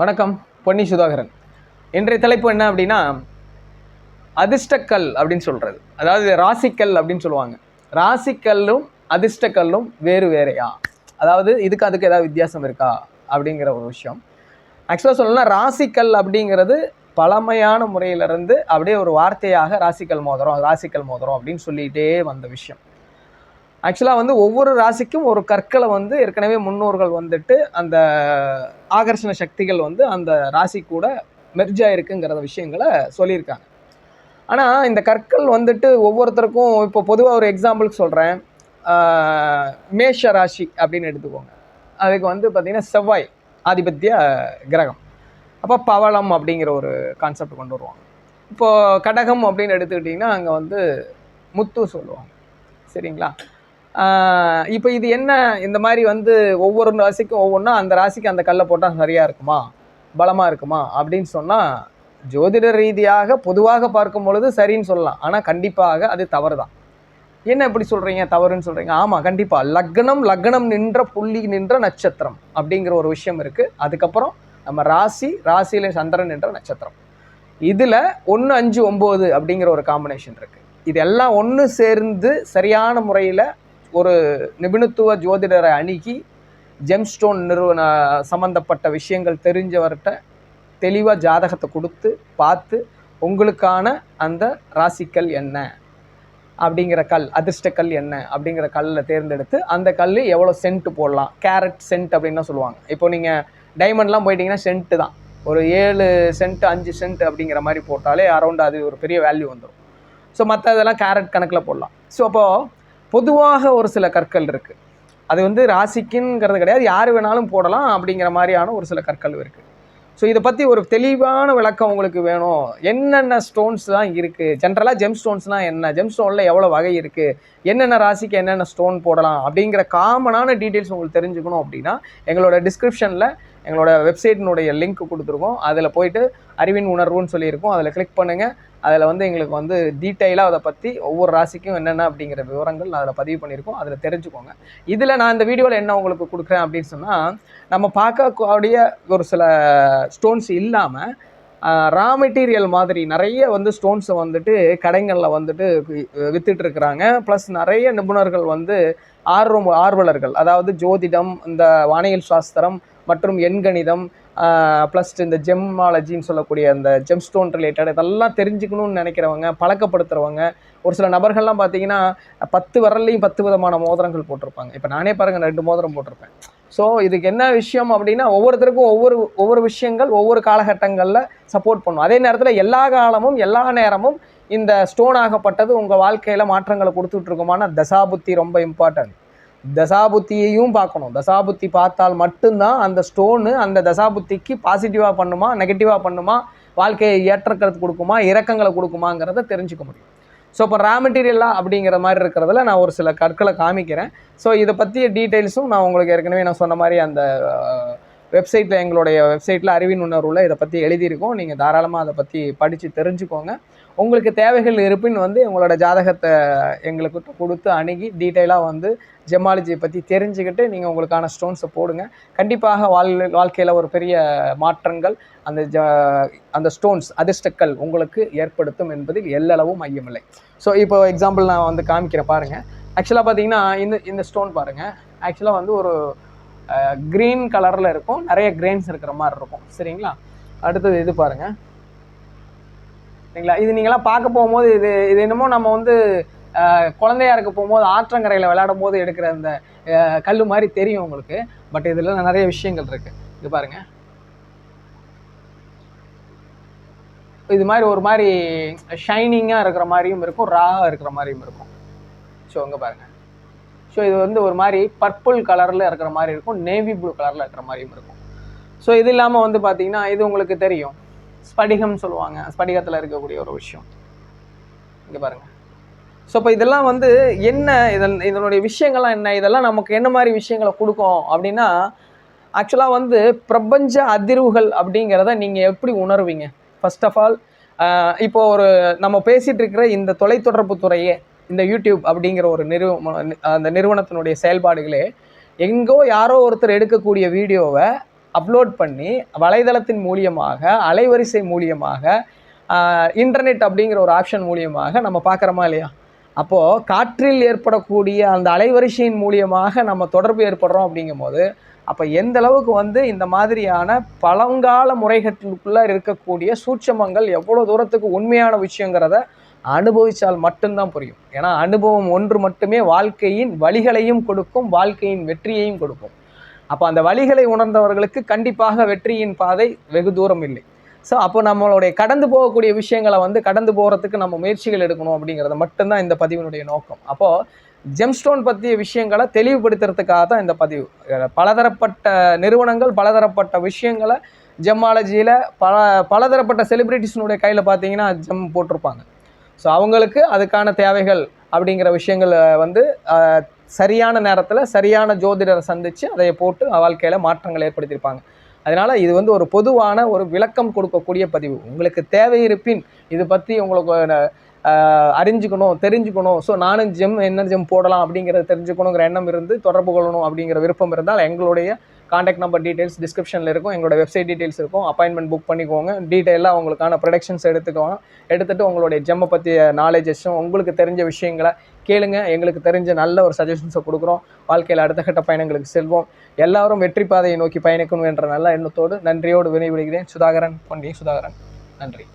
வணக்கம் பொன்னி சுதாகரன். இன்றைய தலைப்பு என்ன அப்படின்னா அதிர்ஷ்டக்கல் அப்படின்னு சொல்கிறது அதாவது ராசிக்கல் அப்படின்னு சொல்லுவாங்க. ராசிக்கல்லும் அதிர்ஷ்டக்கல்லும் வேறு வேறையா? அதாவது இதுக்கு அதுக்கு ஏதாவது வித்தியாசம் இருக்கா? அப்படிங்கிற ஒரு விஷயம். ஆக்சுவலாக சொல்லணும்னா ராசிக்கல் அப்படிங்கிறது பழமையான முறையிலிருந்து அப்படியே ஒரு வார்த்தையாக ராசிக்கல் மோதிரம் ராசிக்கல் மோதிரம் அப்படின்னு சொல்லிகிட்டே வந்த விஷயம். ஆக்சுவலாக வந்து ஒவ்வொரு ராசிக்கும் ஒரு கற்களை வந்து ஏற்கனவே முன்னோர்கள் வந்துட்டு அந்த ஆகர்ஷண சக்திகள் வந்து அந்த ராசி கூட மெர்ஜாயிருக்குங்கிற விஷயங்களை சொல்லியிருக்காங்க. ஆனால் இந்த கற்கள் வந்துட்டு ஒவ்வொருத்தருக்கும் இப்போ பொதுவாக ஒரு எக்ஸாம்பிளுக்கு சொல்கிறேன் மேஷ ராசி அப்படின்னு எடுத்துக்கோங்க. அதுக்கு வந்து பார்த்திங்கன்னா செவ்வாய் ஆதிபத்திய கிரகம். அப்போ பவளம் அப்படிங்கிற ஒரு கான்செப்ட் கொண்டு வருவாங்க. இப்போது கடகம் அப்படின்னு எடுத்துக்கிட்டிங்கன்னா அங்கே வந்து முத்து சொல்லுவாங்க. சரிங்களா? இப்போ இது என்ன இந்த மாதிரி வந்து ஒவ்வொரு ராசிக்கும் ஒவ்வொன்றா அந்த ராசிக்கு அந்த கல்லை போட்டால் சரியாக இருக்குமா? பலமாக இருக்குமா? அப்படின்னு சொன்னால் ஜோதிட ரீதியாக பொதுவாக பார்க்கும் பொழுது சரின்னு சொல்லலாம். ஆனால் கண்டிப்பாக அது தவறு தான் என்ன இப்படி சொல்கிறீங்க தவறுன்னு சொல்கிறீங்க ஆமாம் கண்டிப்பாக லக்னம் லக்னம் நின்ற புள்ளி நின்ற நட்சத்திரம் அப்படிங்கிற ஒரு விஷயம் இருக்குது அதுக்கப்புறம் நம்ம ராசி ராசியில் சந்திரன் என்ற நட்சத்திரம். இதில் ஒன்று அஞ்சு ஒம்பது அப்படிங்கிற ஒரு காம்பினேஷன் இருக்குது இதெல்லாம் ஒன்று சேர்ந்து சரியான முறையில் ஒரு நிபுணத்துவ ஜோதிடரை அணுகி ஜெம்ஸ்டோன் நிறுவன சம்மந்தப்பட்ட விஷயங்கள் தெரிஞ்சவர்கிட்ட தெளிவாக ஜாதகத்தை கொடுத்து பார்த்து உங்களுக்கான அந்த ராசிக்கல் என்ன? அப்படிங்கிற கல் அதிர்ஷ்ட கல் என்ன? அப்படிங்கிற கல்லில் தேர்ந்தெடுத்து அந்த கல் எவ்வளோ சென்ட் போடலாம்? கேரட் சென்ட் அப்படின்னு தான் சொல்லுவாங்க. இப்போ நீங்கள் டைமண்ட்லாம் போயிட்டீங்கன்னா சென்ட்டு தான். ஒரு ஏழு சென்ட் அஞ்சு சென்ட் அப்படிங்கிற மாதிரி போட்டாலே அரௌண்ட் அது ஒரு பெரிய வேல்யூ வந்துடும் ஸோ மற்ற இதெல்லாம் கேரட் கணக்கில் போடலாம். ஸோ அப்போது பொதுவாக ஒரு சில கற்கள் இருக்குது அது வந்து ராசிக்குங்கிறது கிடையாது. யார் வேணாலும் போடலாம் அப்படிங்கிற மாதிரியான ஒரு சில கற்கள் இருக்குது ஸோ இதை பற்றி ஒரு தெளிவான விளக்கம் உங்களுக்கு வேணும். என்னென்ன ஸ்டோன்ஸ் தான் இருக்குது ஜென்ரலாக ஜெம் ஸ்டோன்ஸ்னால் என்ன? ஜெம் ஸ்டோனில் எவ்வளோ வகை இருக்குது என்னென்ன ராசிக்கு என்னென்ன ஸ்டோன் போடலாம்? அப்படிங்கிற காமனான டீட்டெயில்ஸ் உங்களுக்கு தெரிஞ்சுக்கணும் அப்படின்னா எங்களோட டிஸ்கிரிப்ஷனில் எங்களோட வெப்சைட்டினுடைய லிங்க் கொடுத்துருக்கோம். அதில் போயிட்டு அறிவின் உணர்வுன்னு சொல்லியிருக்கோம். அதில் கிளிக் பண்ணுங்கள் அதில் வந்து எங்களுக்கு வந்து டீட்டெயிலாக அதை பற்றி ஒவ்வொரு ராசிக்கும் என்னென்ன அப்படிங்கிற விவரங்கள் அதில் பதிவு பண்ணியிருக்கோம். அதில் தெரிஞ்சுக்கோங்க. இதில் நான் இந்த வீடியோவில் என்ன உங்களுக்கு கொடுக்குறேன் அப்படின்னு சொன்னால் நம்ம பார்க்கக்கூடிய ஒரு சில ஸ்டோன்ஸ் இல்லாமல் ரா மெட்டீரியல் மாதிரி நிறைய வந்து ஸ்டோன்ஸை வந்துட்டு கடைங்களில் வந்துட்டு வித்துட்டு இருக்கிறாங்க. ப்ளஸ் நிறைய நிபுணர்கள் வந்து ஆர்வம் ஆர்வலர்கள் அதாவது ஜோதிடம் இந்த வானியல் சாஸ்திரம் மற்றும் எண்கணிதம் ப்ளஸ் இந்த ஜெம்மாலஜின்னு சொல்லக்கூடிய அந்த ஜெம் ஸ்டோன் ரிலேட்டட் இதெல்லாம் தெரிஞ்சுக்கணும்னு நினைக்கிறவங்க பழக்கப்படுத்துகிறவங்க ஒரு சில நபர்கள்லாம் பார்த்தீங்கன்னா பத்து வரலையும் பத்து விதமான மோதிரங்கள் போட்டிருப்பாங்க. இப்போ நானே பாருங்கள் ரெண்டு மோதிரம் போட்டிருப்பேன். ஸோ இதுக்கு என்ன விஷயம் அப்படின்னா ஒவ்வொருத்தருக்கும் ஒவ்வொரு ஒவ்வொரு விஷயங்கள் ஒவ்வொரு காலகட்டங்களில் சப்போர்ட் பண்ணும். அதே நேரத்தில் எல்லா காலமும் எல்லா நேரமும் இந்த ஸ்டோன் ஆகப்பட்டது உங்கள் வாழ்க்கையில் மாற்றங்களை கொடுத்துட்ருக்குமான தசாபுத்தி ரொம்ப இம்பார்ட்டன்ட் தசாபுத்தியையும் பார்க்கணும். தசாபுத்தி பார்த்தால் மட்டும்தான் அந்த ஸ்டோனு அந்த தசாபுத்திக்கு பாசிட்டிவாக பண்ணுமா நெகட்டிவாக பண்ணுமா வாழ்க்கையை ஏற்றக்கிறது கொடுக்குமா இறக்கங்களை கொடுக்குமாங்கிறத தெரிஞ்சுக்க முடியும். ஸோ இப்போ ரா மெட்டீரியலாக அப்படிங்கிற மாதிரி இருக்கிறதுல நான் ஒரு சில கற்களை காமிக்கிறேன். ஸோ இதை பற்றிய டீட்டெயில்ஸும் நான் உங்களுக்கு ஏற்கனவே நான் சொன்ன மாதிரி அந்த வெப்சைட்டில் எங்களுடைய வெப்சைட்டில் அறிவின் உணர்வில் இதை பற்றி எழுதியிருக்கோம். நீங்கள் தாராளமாக அதை பற்றி படித்து தெரிஞ்சுக்கோங்க. உங்களுக்கு தேவைகள் இருப்பின் வந்து உங்களோட ஜாதகத்தை எங்களுக்கு கொடுத்து அணுகி டீட்டெயிலாக வந்து ஜெமாலஜியை பற்றி தெரிஞ்சுக்கிட்டு நீங்கள் உங்களுக்கான ஸ்டோன்ஸை போடுங்க. கண்டிப்பாக வாழ் வாழ்க்கையில் ஒரு பெரிய மாற்றங்கள் அந்த ஜ அந்த ஸ்டோன்ஸ் அதிர்ஷ்டக்கள் உங்களுக்கு ஏற்படுத்தும் என்பதில் எல்லளவும் ஐயமில்லை. ஸோ இப்போ எக்ஸாம்பிள் நான் வந்து காமிக்கிறேன் பாருங்கள் ஆக்சுவலாக பார்த்தீங்கன்னா இந்த இந்த ஸ்டோன் பாருங்கள் ஆக்சுவலாக வந்து ஒரு க்ரீன் கலரில் இருக்கும். நிறைய கிரெயின்ஸ் இருக்கிற மாதிரி இருக்கும். சரிங்களா? அடுத்தது இது பாருங்கள் சரிங்களா? இது நீங்களாம் பார்க்க போகும்போது இது இது என்னமோ நம்ம வந்து குழந்தையா இருக்க போகும்போது ஆற்றங்கரையில் விளையாடும் போது எடுக்கிற அந்த கல் மாதிரி தெரியும் உங்களுக்கு. பட் இதில் நிறைய விஷயங்கள் இருக்குது இது பாருங்கள் இது மாதிரி ஒரு மாதிரி ஷைனிங்காக இருக்கிற மாதிரியும் இருக்கும் ராவாக இருக்கிற மாதிரியும் இருக்கும். ஸோ அங்கே பாருங்கள் ஸோ இது வந்து ஒரு மாதிரி பர்பிள் கலரில் இருக்கிற மாதிரி இருக்கும் நேவி ப்ளூ கலரில் இருக்கிற மாதிரியும் இருக்கும். ஸோ இது இல்லாமல் வந்து பார்த்தீங்கன்னா இது உங்களுக்கு தெரியும். ஸ்படிகம்னு சொல்லுவாங்க. ஸ்படிகத்தில் இருக்கக்கூடிய ஒரு விஷயம். இங்கே பாருங்கள் ஸோ இப்போ இதெல்லாம் வந்து என்ன இதன் இதனுடைய விஷயங்கள்லாம் என்ன? இதெல்லாம் நமக்கு என்ன மாதிரி விஷயங்களை கொடுக்கும் அப்படின்னா ஆக்சுவலாக வந்து பிரபஞ்ச அதிர்வுகள் அப்படிங்கிறத நீங்கள் எப்படி உணர்வீங்க? ஃபர்ஸ்ட் ஆஃப் ஆல் இப்போ ஒரு நம்ம பேசிகிட்டு இருக்கிற இந்த தொலைத்தொடர்பு துறையே இந்த யூடியூப் அப்படிங்கிற ஒரு நிறுவ அந்த நிறுவனத்தினுடைய செயல்பாடுகளே எங்கோ யாரோ ஒருத்தர் எடுக்கக்கூடிய வீடியோவை அப்லோட் பண்ணி வலைதளத்தின் மூலியமாக அலைவரிசை மூலியமாக இன்டர்நெட் அப்படிங்கிற ஒரு ஆப்ஷன் மூலியமாக நம்ம பார்க்குறோமா இல்லையா? அப்போது காற்றில் ஏற்படக்கூடிய அந்த அலைவரிசையின் மூலியமாக நம்ம தொடர்பு ஏற்படுறோம் அப்படிங்கும்போது அப்போ எந்த அளவுக்கு வந்து இந்த மாதிரியான பழங்கால முறைகட்டுக்குள்ளே இருக்கக்கூடிய சூட்சமங்கள் எவ்வளோ தூரத்துக்கு உண்மையான விஷயங்கிறத அனுபவித்தால் மட்டும்தான் புரியும். ஏன்னா அனுபவம் ஒன்று மட்டுமே வாழ்க்கையின் வழிகளையும் கொடுக்கும் வாழ்க்கையின் வெற்றியையும் கொடுக்கும். அப்போ அந்த வழிகளை உணர்ந்தவர்களுக்கு கண்டிப்பாக வெற்றியின் பாதை வெகு தூரம் இல்லை. ஸோ அப்போ நம்மளுடைய கடந்து போகக்கூடிய விஷயங்களை வந்து கடந்து போகிறதுக்கு நம்ம முயற்சிகள் எடுக்கணும் அப்படிங்கிறத மட்டும்தான் இந்த பதிவினுடைய நோக்கம். அப்போது ஜெம்ஸ்டோன் பற்றிய விஷயங்களை தெளிவுபடுத்துறதுக்காக தான் இந்த பதிவு. பலதரப்பட்ட நிறுவனங்கள் பலதரப்பட்ட விஷயங்களை ஜெம்மாலஜியில் பல பலதரப்பட்ட செலிப்ரிட்டிஸ்னுடைய கையில் பார்த்தீங்கன்னா ஜெம் போட்டிருப்பாங்க. ஸோ அவங்களுக்கு அதுக்கான தேவைகள் அப்படிங்கிற விஷயங்கள் வந்து சரியான நேரத்தில் சரியான ஜோதிடரை சந்தித்து அதை போட்டு வாழ்க்கையில் மாற்றங்கள் ஏற்படுத்தியிருப்பாங்க. அதனால் இது வந்து ஒரு பொதுவான ஒரு விளக்கம் கொடுக்கக்கூடிய பதிவு. உங்களுக்கு தேவை இருப்பின் இது பற்றி உங்களுக்கு அறிஞ்சுக்கணும் தெரிஞ்சுக்கணும். ஸோ நானும் ஜெம் என்ன ஜிம் போடலாம் அப்படிங்கிறத தெரிஞ்சுக்கணுங்கிற எண்ணம் இருந்து தொடர்பு கொள்ளணும் அப்படிங்கிற விருப்பம் இருந்தால் எங்களுடைய காண்டாக்ட் நம்பர் டீட்டெயில்ஸ் டிஸ்கிரிப்ஷனில் இருக்கும். எங்களோட வெப்சைட் டீட்டெயில்ஸ் இருக்கும். அப்பாயின்மெண்ட் புக் பண்ணிக்கோங்க. டீட்டெயிலாக உங்களுக்கான ப்ரொடக்ஷன்ஸ் எடுத்துக்கோங்க. எடுத்துகிட்டு உங்களுடைய ஜெம்மை பற்றிய நாலேஜஸும் உங்களுக்கு தெரிஞ்ச விஷயங்களை கேளுங்க. எங்களுக்கு தெரிஞ்ச நல்ல ஒரு சஜஷன்ஸை கொடுக்குறோம். வாழ்க்கையில் அடுத்த கட்ட பயணங்களுக்கு செல்வோம். எல்லாரும் வெற்றி பாதையை நோக்கி பயணிக்கணும் என்ற நல்ல எண்ணத்தோடு நன்றியோடு விரைவிடுகிறேன் சுதாகரன் பொன்னி சுதாகரன். நன்றி.